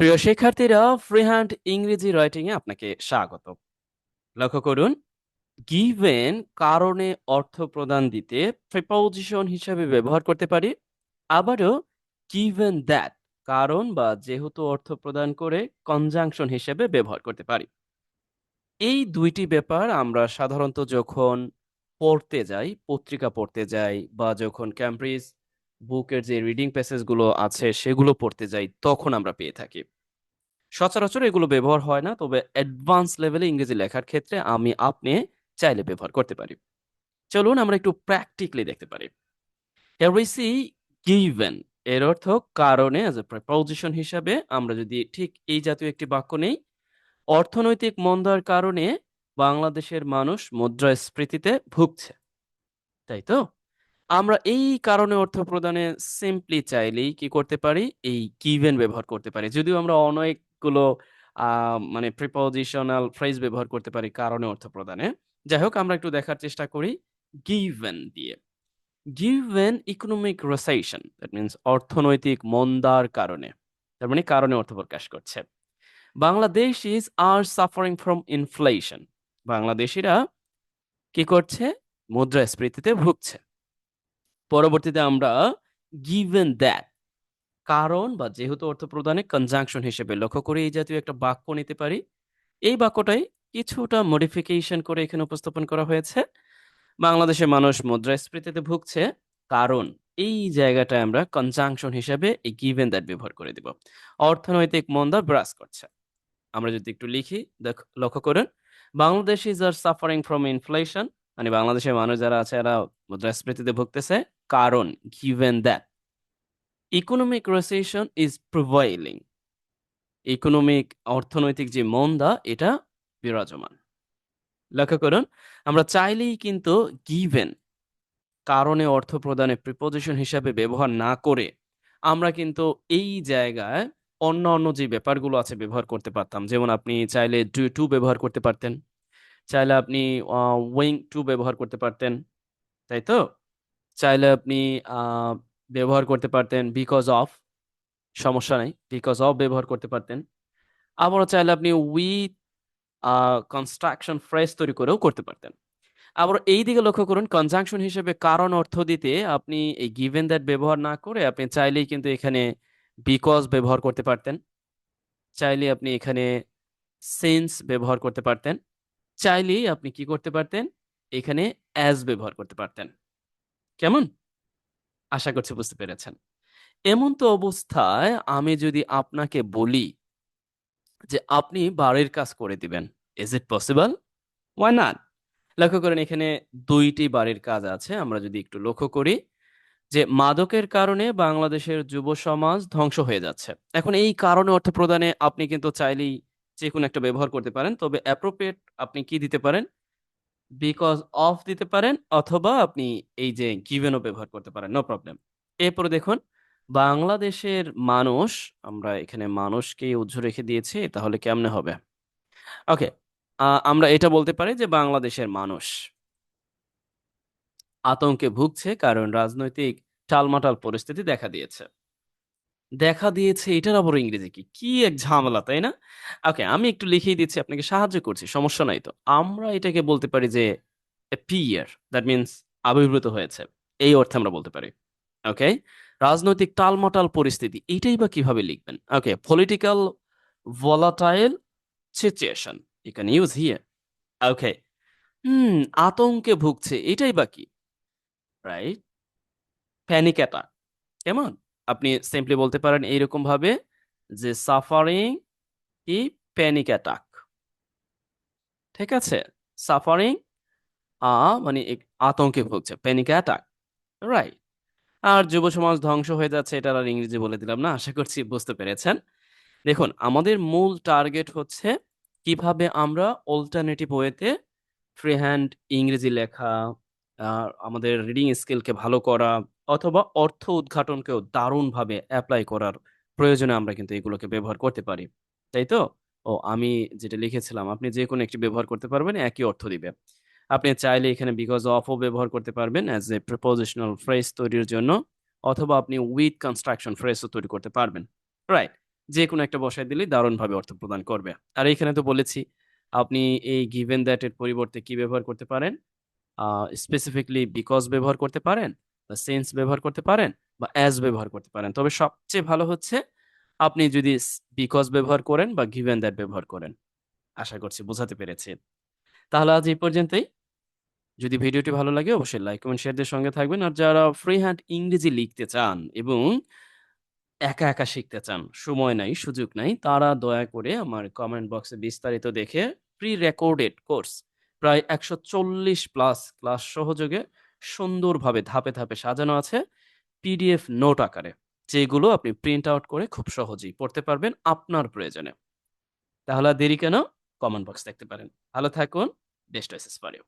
প্রিয় শিক্ষার্থীরা, ফ্রিহ্যান্ড ইংরেজি রাইটিং এ আপনাকে স্বাগত। লক্ষ্য করুন, গিভেন কারণে অর্থ প্রদান দিতে প্রিপোজিশন হিসাবে ব্যবহার করতে পারি। আবারও, গিভেন দ্যাট কারণ বা যেহেতু অর্থ প্রদান করে কনজাংশন হিসেবে ব্যবহার করতে পারি। এই দুইটি ব্যাপার আমরা সাধারণত যখন পড়তে যাই, পত্রিকা পড়তে যাই বা যখন ক্যামব্রিজ বুকের যে রিডিং প্যাসেজগুলো আছে, সেগুলো পড়তে যাই, তখন আমরা পেয়ে থাকি। সচরাচর এগুলো ব্যবহার হয় না, তবে অ্যাডভান্স লেভেলে ইংরেজি লেখার ক্ষেত্রে আমি আপনি চাইলে ব্যবহার করতে পারি। চলুন আমরা একটু প্র্যাকটিক্যালি দেখতে পারি। See given, এর অর্থ কারণে অ্যাজ প্রিপোজিশন হিসাবে আমরা যদি ঠিক এই জাতীয় একটি বাক্য নেই, অর্থনৈতিক মন্দার কারণে বাংলাদেশের মানুষ মুদ্রাস্ফীতিতে ভুগছে। তাই তো? আমরা এই কারণে অর্থ প্রদানে সিম্পলি চাইলেই কি করতে পারি? এই গিভেন ব্যবহার করতে পারি। যদিও আমরা অনেকগুলো মানে প্রিপোজিশনাল ফ্রেজ ব্যবহার করতে পারি কারণে অর্থ প্রদানে। যাই হোক, আমরা একটু দেখার চেষ্টা করি গিভেন দিয়ে। Given economic recession that means অর্থনৈতিক মন্দার কারণে। তার মানে কারণে অর্থ প্রকাশ করছে। Bangladesh is are suffering from inflation বাংলাদেশিরা কি করছে? মুদ্রাস্ফীতিতে ভুগছে। পরবর্তীতে আমরা গিভেন দ্যাট কারণ বা যেহেতু অর্থ প্রদানে কনজাংশন হিসেবে লক্ষ্য করে এই জাতীয় একটা বাক্য নিতে পারি। এই বাক্যটাই কিছুটা মডিফিকেশন করে এখানে উপস্থাপন করা হয়েছে। বাংলাদেশের মানুষ মুদ্রাস্ফীতিতে ভুগছে, কারণ এই জায়গাটায় আমরা কনজাংশন হিসেবে এই গিভেন দ্যাট ব্যবহার করে দিব। অর্থনৈতিক মন্দা বিরাজ করছে। আমরা যদি একটু লিখি, দেখ- লক্ষ্য করুন। Bangladesh is are suffering from inflation মানে বাংলাদেশের মানুষ যারা আছে, এরা মুদ্রাস্ফীতিতে ভুগতেছে। কারণ given that economic recession is prevailing economic অর্থনৈতিক যে মন্দা, এটা বিরাজমান। লক্ষ্য করুন, আমরা চাইলেই কিন্তু গিভেন কারণে অর্থ প্রদানে প্রিপোজিশন হিসাবে ব্যবহার না করে, আমরা কিন্তু এই জায়গায় অন্য অন্য যে ব্যাপারগুলো আছে ব্যবহার করতে পারতাম। যেমন আপনি চাইলে ডু টু ব্যবহার করতে পারতেন, চাইলে আপনি উইং টু ব্যবহার করতে পারতেন, তাই তো? চাইলে আপনি ব্যবহার করতে পারতেন বিকজ অফ সমস্যা নাই বিকজ অফ ব্যবহার করতে পারতেন। আবারও চাইলে আপনি উইথ কনস্ট্রাকশন ফ্রেজ তৈরি করেও করতে পারতেন। আবার এই দিকে লক্ষ্য করুন কনজাংশন হিসেবে কারণ অর্থ দিতে আপনি এই গিভেন দ্যাট ব্যবহার না করে আপনি চাইলেই কিন্তু এখানে বিকজ ব্যবহার করতে পারতেন। চাইলে আপনি এখানে সেন্স ব্যবহার করতে পারতেন। চাইলেই আপনি কি করতে পারতেন? এখানে অ্যাজ ব্যবহার করতে পারতেন। কেমন? আশা করছি বুঝতে পেরেছেন। এমন তো অবস্থায় আমি যদি আপনাকে বলি যে আপনি বাড়ির কাজ করে দিবেন is it possible why not লক্ষ্য করেন এখানে দুইটি বাড়ির কাজ আছে। আমরা যদি একটু লক্ষ্য করি যে মাদকের কারণে বাংলাদেশের যুব সমাজ ধ্বংস হয়ে যাচ্ছে। এখন এই কারণে অর্থ প্রদানে আপনি কিন্তু চাইলেই যে কোনো একটা ব্যবহার করতে পারেন। তবে অ্যাপ্রোপ্রিয়েট আপনি কি দিতে পারেন? বিকজ অফ দিতে পারেন অথবা আপনি এই যে গিভেনও ব্যবহার করতে পারেন নো প্রবলেম এরপরে দেখুন, বাংলাদেশের মানুষ, আমরা এখানে মানুষকে উজ্জ্ব রেখে দিয়েছি, তাহলে কেমনে হবে? ওকে আমরা এটা বলতে পারি যে বাংলাদেশের মানুষ আতঙ্কে ভুগছে কারণ রাজনৈতিক টালমাটাল পরিস্থিতি দেখা দিয়েছে। দেখা দিয়েছে এটার আবার ইংরেজি কি? কি এক ঝামেলা, তাই না? ওকে আমি একটু লিখিয়ে দিচ্ছি, আপনাকে সাহায্য করছি, সমস্যা নাই তো। আমরা এটাকে বলতে পারি যে পিয়ার দ্যাট মিনস আবির্ভূত হয়েছে। এই অর্থে আমরা বলতে পারি। ওকে রাজনৈতিক টালমাটাল পরিস্থিতি, এটাই বা কীভাবে লিখবেন? Okay political volatile situation you can use here okay hmm, আতঙ্কে ভুগছে, এটাই বা কি? রাইট প্যানিক অ্যাটাক কেমন? আপনি সিম্পলি বলতে পারেন এইরকম ভাবে যে সাফারিং কি প্যানিক অ্যাটাক ঠিক আছে? সাফারিং আ মানে আতঙ্কে ভুগছে প্যানিক অ্যাটাক রাইট আর যুব সমাজ ধ্বংস হয়ে যাচ্ছে, এটা আর ইংরেজি বলে দিলাম না, আশা করছি বুঝতে পেরেছেন। দেখুন, আমাদের মূল টার্গেট হচ্ছে কীভাবে আমরা অল্টারনেটিভ ওয়েতে ফ্রি হ্যান্ড ইংরেজি লেখা আমাদের রিডিং স্কিলকে ভালো করা অথবা অর্থ উদ্ঘাটনকেও দারুণভাবে অ্যাপ্লাই করার প্রয়োজনে আমরা কিন্তু এগুলোকে ব্যবহার করতে পারি। তাই তো? ও, আমি যেটা লিখেছিলাম, আপনি যে কোনো একটি ব্যবহার করতে পারবেন, একই অর্থ দিবে। আপনি চাইলে এখানে বিকজ অফও ব্যবহার করতে পারবেন অ্যাজ এ প্রিপোজিশনাল ফ্রেজ তৈরির জন্য, অথবা আপনি উইথ কনস্ট্রাকশন ফ্রেজও তৈরি করতে পারবেন। রাইট যে কোনো একটা বসায় দিলেই দারুণভাবে অর্থ প্রদান করবে। আর এইখানে তো বলেছি, আপনি এই গিভেন দ্যাট এর পরিবর্তে কি ব্যবহার করতে পারেন? স্পেসিফিকলি বিকজ ব্যবহার করতে পারেন? বা সেন্স ব্যবহার করতে পারেন বা অ্যাজ ব্যবহার করতে পারেন। তবে সবচেয়ে ভালো হচ্ছে আপনি যদি বিকজ ব্যবহার করেন বা গিভেন দ্যাট ব্যবহার করেন। আশা করছি বোঝাতে পেরেছি। তাহলে আজ এই পর্যন্তই। যদি ভিডিওটি ভালো লাগে অবশ্যই লাইক কমেন্ট শেয়ারদের সঙ্গে থাকবেন। আর যারা ফ্রি হ্যান্ড ইংরেজি লিখতে চান এবং একা একা শিখতে চান, সময় নাই, সুযোগ নাই, তারা দয়া করে আমার কমেন্ট বক্সে বিস্তারিত দেখে প্রি রেকর্ডেড কোর্স প্রায় একশো চল্লিশ প্লাস ক্লাস সহযোগে সুন্দরভাবে ধাপে ধাপে সাজানো আছে পিডিএফ নোট আকারে, যেগুলো আপনি প্রিন্ট আউট করে খুব সহজেই পড়তে পারবেন আপনার প্রয়োজনে। তাহলে দেরি কেন? কমেন্ট বক্স দেখতে পারেন। ভালো থাকুন। Best wishes you.